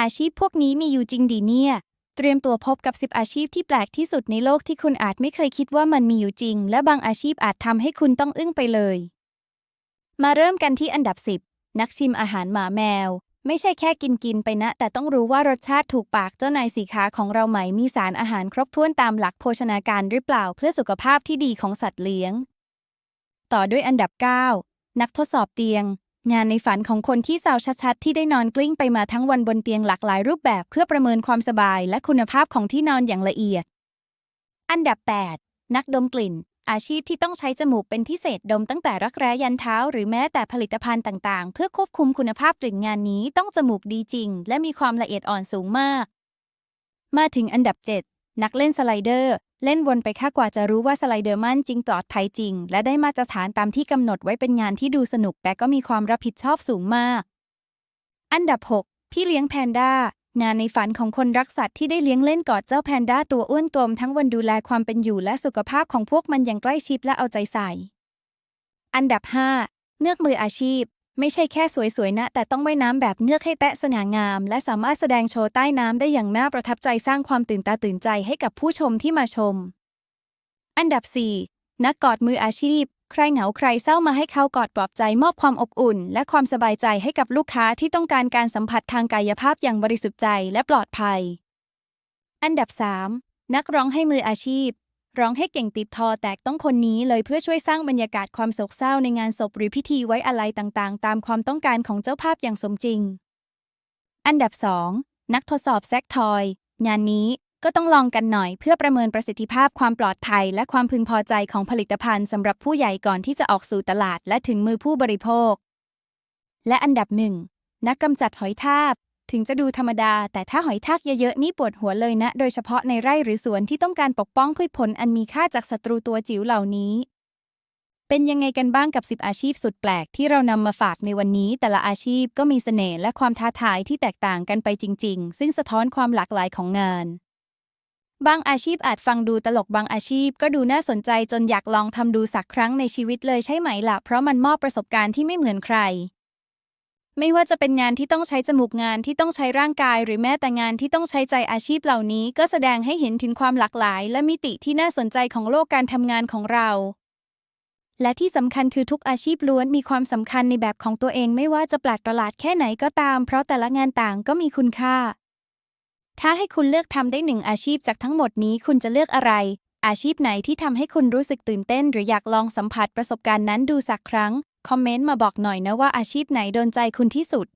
อาชีพพวกนี้มีอยู่จริงดีเนี่ย เตรียมตัวพบกับ 10 อาชีพที่แปลกที่สุดในโลกที่คุณอาจไม่เคยคิดว่ามันมีอยู่จริง และบางอาชีพอาจทำให้คุณต้องอึ้งไปเลย มาเริ่มกันที่อันดับ 10 นักชิมอาหารหมาแมว ไม่ใช่แค่กินกินไปนะ แต่ต้องรู้ว่ารสชาติถูกปากเจ้านายสีขาของเราไหมมีสารอาหารครบถ้วนตามหลักโภชนาการหรือเปล่าเพื่อสุขภาพที่ดีของสัตว์เลี้ยง ต่อด้วยอันดับ 9 นักทดสอบเตียง งานในฝันของคนที่สาวชัดๆ ที่ได้นอนกลิ้งไปมาทั้งวันบนเตียงหลากหลายรูปแบบเพื่อประเมินความสบายและคุณภาพของที่นอนอย่างละเอียด อันดับ 8 นักดมกลิ่น อาชีพที่ต้องใช้จมูกเป็นพิเศษดมตั้งแต่รักแร้ยันเท้า หรือแม้แต่ผลิตภัณฑ์ต่างๆ เพื่อควบคุมคุณภาพกลิ่นงานนี้ต้องจมูกดีจริง และมีความละเอียดอ่อนสูงมาก มาถึงอันดับ 7 นักเล่นสไลเดอร์ เล่นวนไปค่ากว่าจะรู้ว่าสไลเดอร์มันจริงปลอดภัยจริง และได้มาตรฐานตามที่กำหนดไว้เป็นงานที่ดูสนุก แต่ก็มีความรับผิดชอบสูงมาก อันดับ 6 พี่เลี้ยงแพนด้างานในฝันของคนรักสัตว์ที่ได้เลี้ยงเล่นกอดเจ้าแพนด้าตัวอ้วนตัวมทั้งวันดูแลความเป็นอยู่และสุขภาพของพวกมันอย่างใกล้ชิดและเอาใจใส่ อันดับ 5เนือกมืออาชีพ ไม่ใช่แค่สวยๆนะ แต่ต้องว่ายน้ำแบบเนือกให้แตะสง่างาม และสามารถแสดงโชว์ใต้น้ำได้อย่างน่าประทับใจสร้างความตื่นตาตื่นใจให้กับผู้ชมที่มาชม อันดับ 4 นักกอดมืออาชีพ ใครเหงาใครเศร้ามาให้เขากอดปลอบใจมอบความอบอุ่น และความสบายใจให้กับลูกค้าที่ต้องการการสัมผัสทางกายภาพอย่างบริสุทธิ์ใจและปลอดภัย อันดับ 3 นักร้องให้มืออาชีพ ร้องให้เก่งติดทอแตกต้องคนนี้เลยเพื่อช่วยสร้างบรรยากาศความโศกเศร้าในงานศพหรือพิธีไว้อาลัยต่างๆ ตามความต้องการของเจ้าภาพอย่างสมจริง อันดับ 2 นักทดสอบแซกทอย งานนี้ก็ต้องลองกันหน่อยเพื่อประเมินประสิทธิภาพความปลอดภัย และความพึงพอใจของผลิตภัณฑ์สำหรับผู้ใหญ่ก่อนที่จะออกสู่ตลาดและถึงมือผู้บริโภค และอันดับหนึ่งนักกำจัดหอยทาก ถึงจะดูธรรมดา แต่ถ้าหอยทากเยอะๆนี่ปวดหัวเลยนะ โดยเฉพาะในไร่หรือสวนที่ต้องการปกป้องพืชผลอันมีค่าจากศัตรูตัวจิ๋วเหล่านี้ เป็นยังไงกันบ้างกับ 10 อาชีพสุดแปลกที่เรานำมาฝากในวันนี้ แต่ละอาชีพก็มีเสน่ห์และความท้าทายที่แตกต่างกันไปจริง ๆ ซึ่งสะท้อนความหลากหลายของงาน บางอาชีพอาจฟังดูตลกบางอาชีพก็ดูน่าสนใจจนอยากลองทำดูสักครั้งในชีวิตเลยใช่ไหมล่ะเพราะมันมอบประสบการณ์ที่ไม่เหมือนใคร ไม่ว่าจะเป็นงานที่ต้องใช้จมูกงานที่ต้องใช้ร่างกาย หรือแม้แต่งานที่ต้องใช้ใจอาชีพเหล่านี้ ก็แสดงให้เห็นถึงความหลากหลาย และมิติที่น่าสนใจของโลกการทำงานของเรา และที่สำคัญคือทุกอาชีพล้วนมีความสำคัญในแบบของตัวเองไม่ว่าจะแปลกประหลาดแค่ไหนก็ตาม เพราะแต่ละงานต่างก็มีคุณค่า ถ้าให้คุณเลือกทำได้หนึ่งอาชีพจากทั้งหมดนี้คุณจะเลือกอะไร อาชีพไหนที่ทำให้คุณรู้สึกตื่นเต้น หรืออยากลองสัมผัสประสบการณ์นั้นดูสักครั้ง คอมเมนต์มาบอกหน่อยนะว่าอาชีพไหนโดนใจคุณที่สุด